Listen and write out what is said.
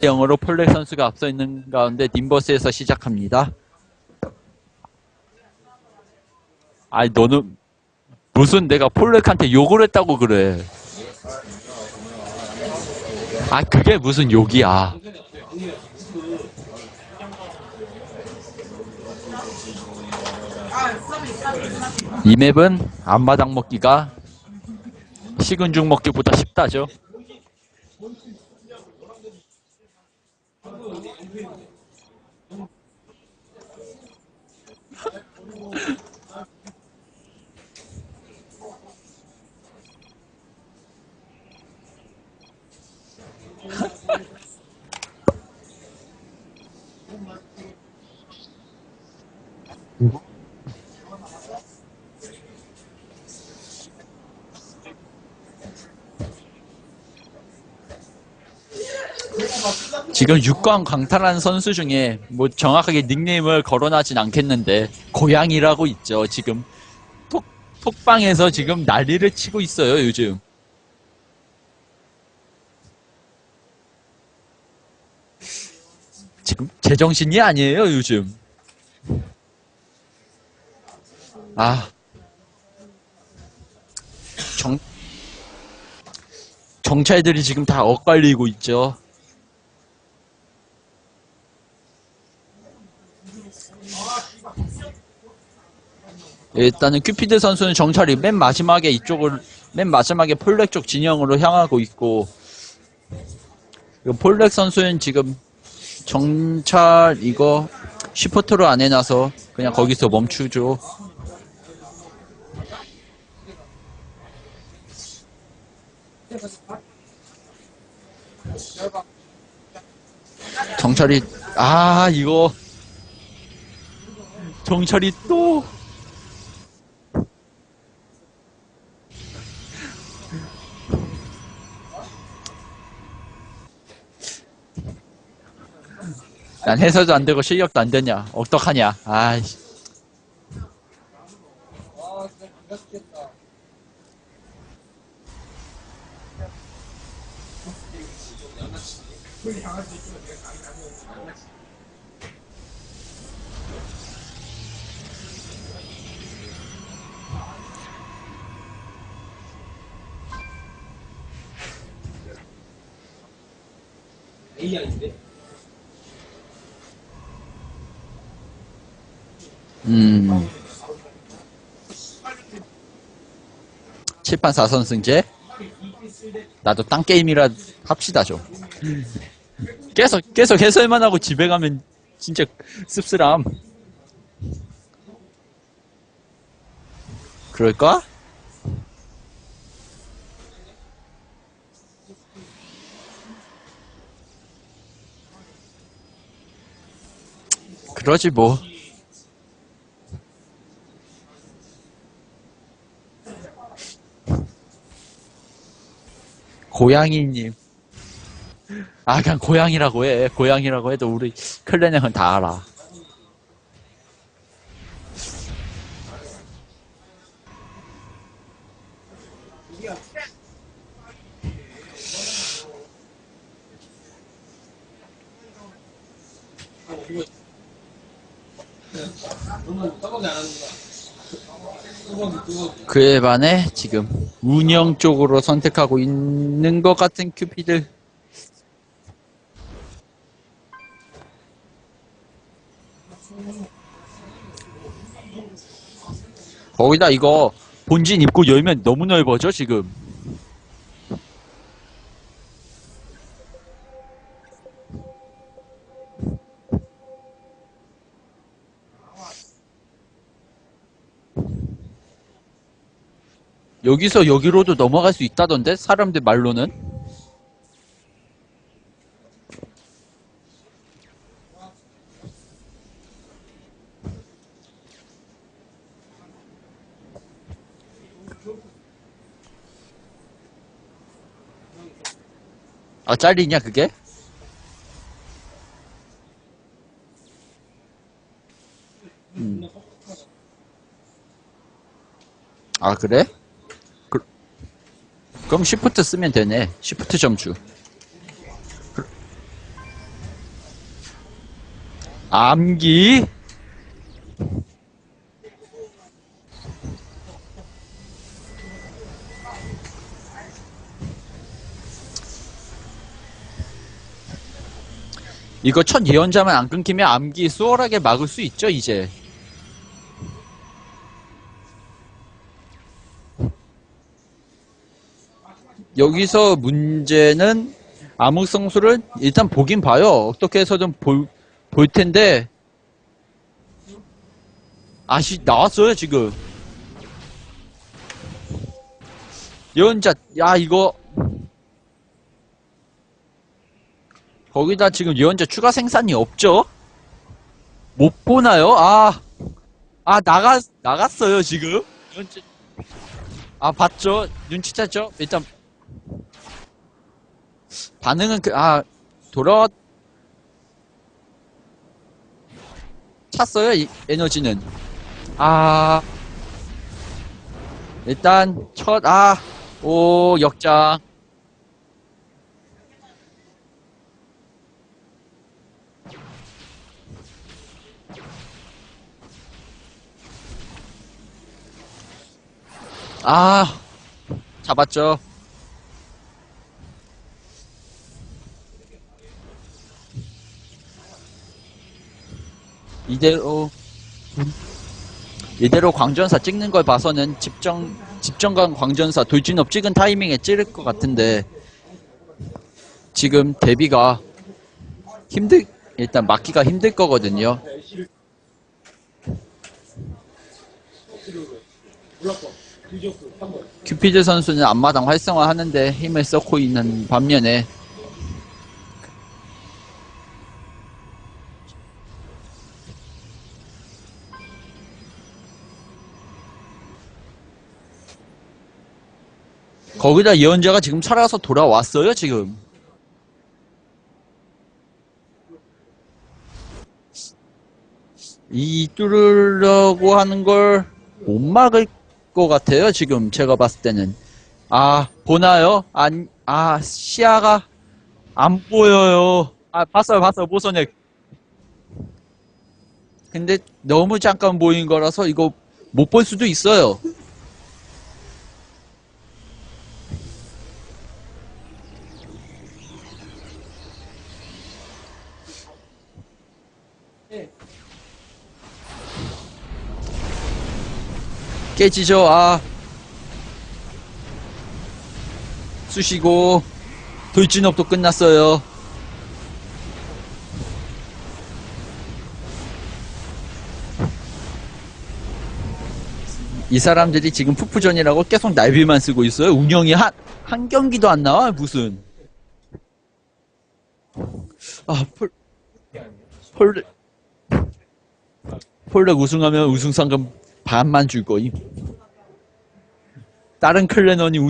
0으로 폴렉 선수가 앞서 있는 가운데 님버스에서 시작합니다. 아니 너는 무슨 내가 폴렉한테 욕을 했다고 그래. 아 그게 무슨 욕이야. 이 맵은 앞마당 먹기가 식은 죽 먹기보다 쉽다죠. 그리고 지금 6강 강탈한 선수 중에 뭐 정확하게 닉네임을 거론하진 않겠는데 고양이라고 있죠. 지금 톡 톡방에서 지금 난리를 치고 있어요. 요즘. 지금 제정신이 아니에요. 요즘. 아. 정 정찰들이 지금 다 엇갈리고 있죠. 일단은 큐피드 선수는 정찰이 맨 마지막에 이쪽을 맨 마지막에 폴렉 쪽 진영으로 향하고 있고 폴렉 선수는 지금 정찰 이거 시프트로 안 해놔서 그냥 거기서 멈추죠. 정찰이 아 이거 정찰이 또 난 해설도 안 되고 실력도 안 되냐. 어떡하냐. 아이씨 음. 7판 4선 승제. 나도 딴 게임이라 합시다 좀. 계속 계속 해설만 하고 집에 가면 진짜 씁쓸함. 그럴까? 그러지 뭐 고양이님. 아 그냥 고양이라고 해. 고양이라고 해도 우리 클랜 형은 다 알아 그에 반해 지금 운영 쪽으로 선택하고 있는 것 같은 큐피들. 거기다 이거 본진 입구 열면 너무 넓어져 지금 여기서 여기로도 넘어갈 수 있다던데 사람들 말로는 아 잘리냐 그게? 음. 아 그래? 그, 그럼 시프트 쓰면 되네 시프트 점주 그, 암기? 이거 첫 예언자만 안 끊기면 암기 수월하게 막을 수 있죠, 이제. 여기서 문제는 암흑성수를 일단 보긴 봐요. 어떻게 해서든 볼, 볼 텐데. 아시, 나왔어요, 지금. 예언자, 야, 이거. 거기다 지금 예언자 추가 생산이 없죠? 못 보나요? 아, 아, 나가, 나갔어요, 지금. 아, 봤죠? 눈치 챘죠? 일단, 반응은 그, 아, 돌아, 찼어요, 이 에너지는. 아, 일단, 첫, 아, 오, 역장. 아, 잡았죠. 이대로 이대로 광전사 찍는 걸 봐서는 집정 집정관 광전사 돌진업 찍은 타이밍에 찌를 것 같은데 지금 데뷔가 힘들 일단 막기가 힘들 거거든요. 큐피드 선수는 앞마당 활성화하는데 힘을 쌓고 있는 반면에 거기다 예언자가 지금 살아서 돌아왔어요 지금. 이 뚫으려고 하는 걸 못 막을 것 같아요 지금 제가 봤을 때는. 아 보나요? 안, 아 시야가 안 보여요. 아 봤어요 봤어요 모선액. 근데 너무 잠깐 보인 거라서 이거 못 볼 수도 있어요 깨지죠. 아. 쑤시고. 돌진업도 끝났어요. 이 사람들이 지금 푸푸전이라고 계속 날비만 쓰고 있어요. 운영이 한, 한 경기도 안 나와 무슨. 아 폴, 폴 폴렉 우승하면 우승 상금 반만 줄 거임. 다른 클레넌이